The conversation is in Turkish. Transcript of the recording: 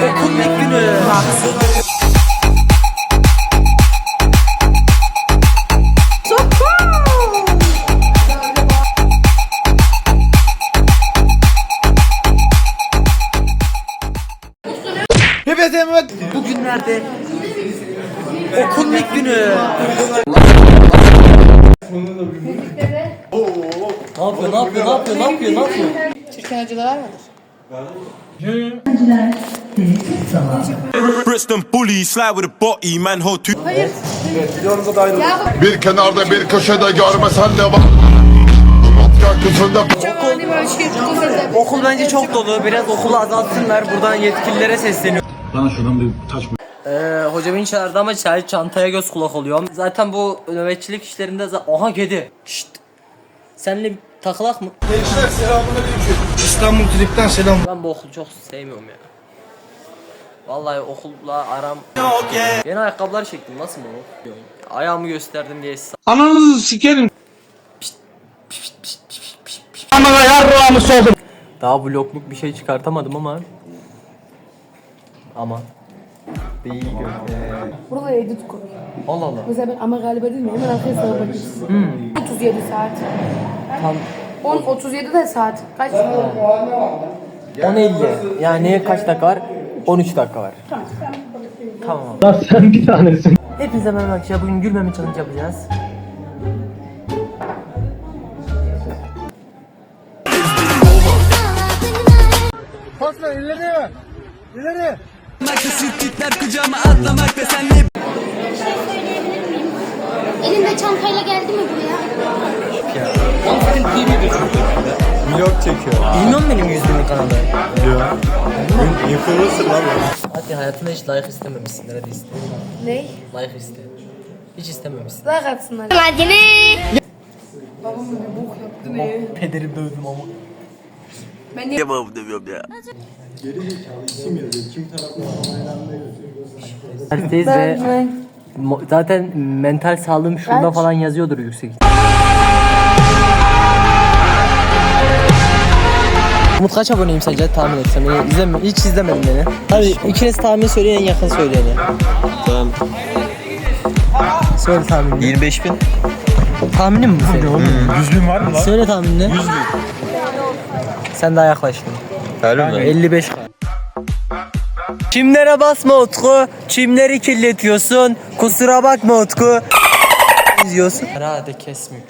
Aksu. Hepinize merhaba. Bugünlerde okulun ilk günü. Ne yapıyor, ne yapıyor, ne yapıyor, ne yapıyor, ne yapıyor? Türkan hocalar mıdır? Brixton bully, slide with a body, man, hold two. Hayır. Bak Bir kenarda bir köşede görmesen de özel. Okul bence çok dolu. Biraz okulu azaltsınlar. Buradan yetkililere sesleniyorum. Bana şuradan bir taş Ee, hocam beni çağırdı ama çay çantaya göz kulak oluyorum. Zaten bu nöbetçilik işlerinde za- Aha kedi. Şşt. Seninle bir takılak mı? İstanbul Trip'ten selam. Ben bu okulu çok sevmiyorum ya. Vallahi okulla aram. Yeni ayakkabılar çektim nasıl mı? Ayağımı gösterdim diye size. Ananızı sikerim. Anana yarrağımı soldum. Daha vlogluk bir şey çıkartamadım ama. Ama. Değil gökte. Burada edit koy. Allah Allah. Mesela ben ama galiba değil mi? Hemen arkaya sana bakıyorsun. 37 saat. Tam 10 37 de saat. Kaç? 10.50. Yani kaç dakika var? 13 dakika var. Tamam. Lan sen bir tanesin. Hepinize merhaba arkadaşlar. Bugün gülmeme challenge yapacağız. Pasla ileri. İleri. Elinde çantayla geldi mi buraya? Bilmiyorum benim yüzümün kanalı. Yok. Influencer lan Hadi hayatında hiç like istememişsindir hadi iste. Ne? Like iste. Hiç istememişsin. Like atsınlar. Hadi ne? Babam bir bok yaptı ne? Pederi dövdüm ama. Ben niye? Dersteyiz ve zaten mental sağlığım şurada falan yazıyordur yüksek. Umut kaç aboneyim sence tahmin etsem. Beni izleme, hiç izlemedim beni. Hadi ikiniz tahmin söyleyin en yakın söyleyeni. Tamam. Söyle tahminini. 25 bin. Tahminin mi bu senin? 100 bin var mı lan? Söyle tahminini. 100 bin. Sen daha yaklaştın. Öyle mi? 55 Çimlere basma Utku. Çimleri kirletiyorsun. Kusura bakma Utku. İzliyorsun. Herhalde kesmiş.